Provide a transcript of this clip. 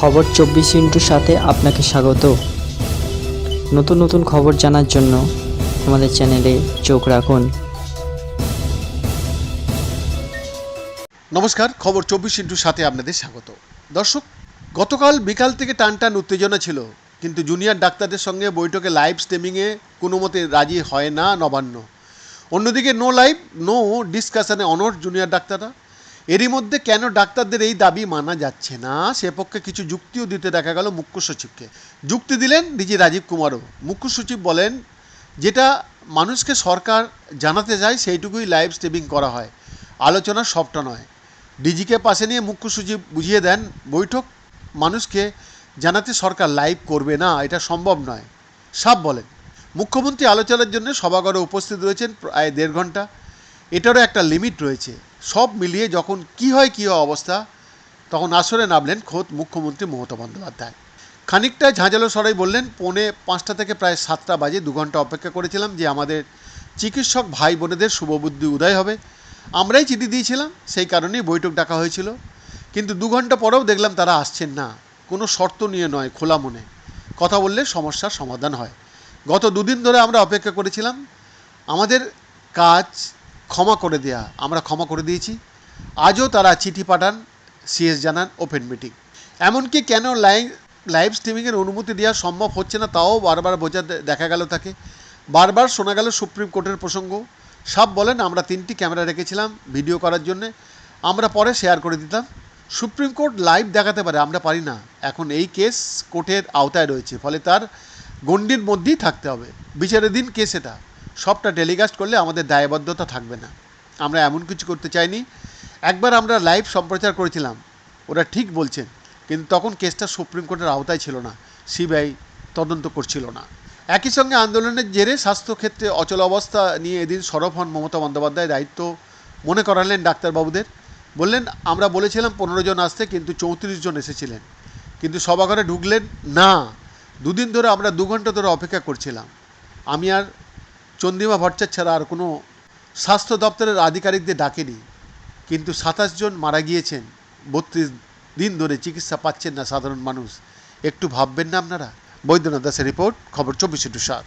খবর চব্বিশ ইন্টুর সাথে আপনাকে স্বাগত। নতুন নতুন খবর জানার জন্য আমাদের চ্যানেলে চোখ রাখুন। নমস্কার, খবর চব্বিশ ইন্টুর সাথে আপনাদের স্বাগত। দর্শক, গতকাল বিকাল থেকে টান টান উত্তেজনা ছিল, কিন্তু জুনিয়র ডাক্তারদের সঙ্গে বৈঠকে লাইভ স্ট্রিমিংয়ে কোনো মতে রাজি হয় না নবান্ন। অন্যদিকে নো লাইভ নো ডিসকাশনে অনর জুনিয়র ডাক্তাররা। এরই মধ্যে কেন ডাক্তারদের এই দাবি মানা যাচ্ছে না? সে পক্ষে কিছু যুক্তিও দিতে দেখা গেল মুখ্য সচিবকে। যুক্তি দিলেন ডিজি রাজীব কুমারও। মুখ্য সচিব বলেন, যেটা মানুষকে সরকার জানাতে চায় সেইটুকুই লাইভ স্ট্রিমিং করা হয়। আলোচনা সবটা নয়। ডিজিকে পাশে নিয়ে মুখ্য সচিব বুঝিয়ে দেন, বৈঠক মানুষকে জানাতে সরকার লাইভ করবে না, এটা সম্ভব নয়। সাপ বলেন, মুখ্যমন্ত্রী আলোচনার জন্য সভাগরে উপস্থিত রয়েছেন প্রায় দেড় ঘণ্টা। এটারও একটা লিমিট রয়েছে। সব মিলিয়ে যখন কি হয়, কী হয় অবস্থা, তখন আসরে নামলেন খোদ মুখ্যমন্ত্রী মমতা বন্দ্যোপাধ্যায়। খানিকটা ঝাঁঝালো সরাই বললেন, পৌনে পাঁচটা থেকে প্রায় সাতটা বাজে দু ঘণ্টা অপেক্ষা করেছিলাম যে আমাদের চিকিৎসক ভাই বোনেদের শুভবুদ্ধি উদয় হবে। আমরাই চিঠি দিয়েছিলাম, সেই কারণেই বৈঠক ডাকা হয়েছিল। কিন্তু দু ঘণ্টা পরেও দেখলাম তারা আসছেন না। কোনো শর্ত নিয়ে নয়, খোলা মনে। কথা বললে সমস্যার সমাধান হয়। গত দুদিন ধরে আমরা অপেক্ষা করেছিলাম। আমাদের কাজ ক্ষমা করে দেয়া, আমরা ক্ষমা করে দিয়েছি। আজও তারা চিঠি পাঠান, সিএস জানান, ওপেন মিটিং। এমনকি কেন লাইভ লাইভ স্ট্রিমিংয়ের অনুমতি দেওয়া সম্ভব হচ্ছে না, তাও বারবার বোঝা দেখা গেল তাকে। বারবার শোনা গেল সুপ্রিম কোর্টের প্রসঙ্গ। সব বলেন, আমরা তিনটি ক্যামেরা রেখেছিলাম ভিডিও করার জন্য। আমরা পরে শেয়ার করে দিতাম। সুপ্রিম কোর্ট লাইভ দেখাতে পারে, আমরা পারি না। এখন এই কেস কোর্টের আওতায় রয়েছে, ফলে তার গণ্ডির মধ্যেই থাকতে হবে। বিচারের দিন কেস এটা। সবটা টেলিকাস্ট করলে আমাদের দায়বদ্ধতা থাকবে না। আমরা এমন কিছু করতে চাইনি। একবার আমরা লাইভ সম্প্রচার করেছিলাম, ওরা ঠিক বলছেন কিন্তু তখন কেসটা সুপ্রিম কোর্টের আওতায় ছিল না, সিবিআই তদন্ত করছিল না। একই সঙ্গে আন্দোলনের জেরে স্বাস্থ্যক্ষেত্রে অচল অবস্থা নিয়ে এদিন সরব হন মমতা বন্দ্যোপাধ্যায়, দায়িত্ব মনে করালেন ডাক্তারবাবুদের। বললেন, আমরা বলেছিলাম পনেরো জন আসতে, কিন্তু চৌত্রিশ জন এসেছিলেন। কিন্তু সভাঘরে ঢুকলেন না। দুদিন ধরে আমরা দু ঘণ্টা ধরে অপেক্ষা করছিলাম। আমি আর চন্দিমা ভট্টাচার্য ছাড়া আর কোনো স্বাস্থ্য দপ্তরের আধিকারিকদের ডাকেনি। কিন্তু সাতাশ জন মারা গিয়েছেন। বত্রিশ দিন ধরে চিকিৎসা পাচ্ছেন না সাধারণ মানুষ। একটু ভাববেন না আপনারা? বৈদ্যনাথ দাসের রিপোর্ট, খবর চব্বিশে টু সাত।